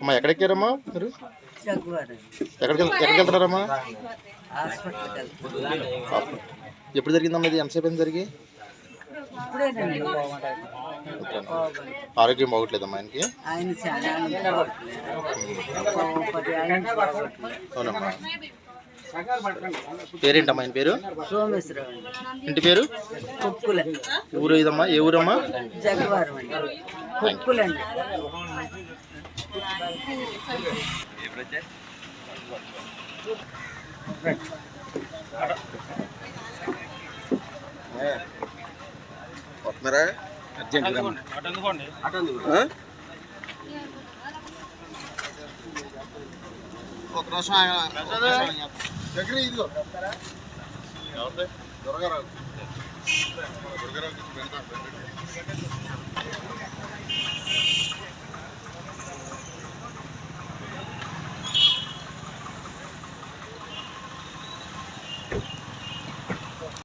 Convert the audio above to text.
అమ్మా ఎక్కడెక్కారమ్మా మీరు? జగ్వారు ఎక్కడికి ఎక్కడికి వెళ్తున్నారమ్మా. ఎప్పుడు జరిగిందమ్మా ఇది? ఎంతసేపు జరిగి? ఆరోగ్యం బాగోట్లేదమ్మా ఆయనకి? ఆయన అవునమ్మా. పేరేంటమ్మా ఆయన పేరు? ఇంటి పేరు? కుక్కుల. ఊరు ఇదమ్మా? ఏ ఊరమ్మా? జగ్వారం కుక్కులండి? ఒక దగ్గర ఇదిగో? దొరగారావు. దొరగారావుకి పెడతా.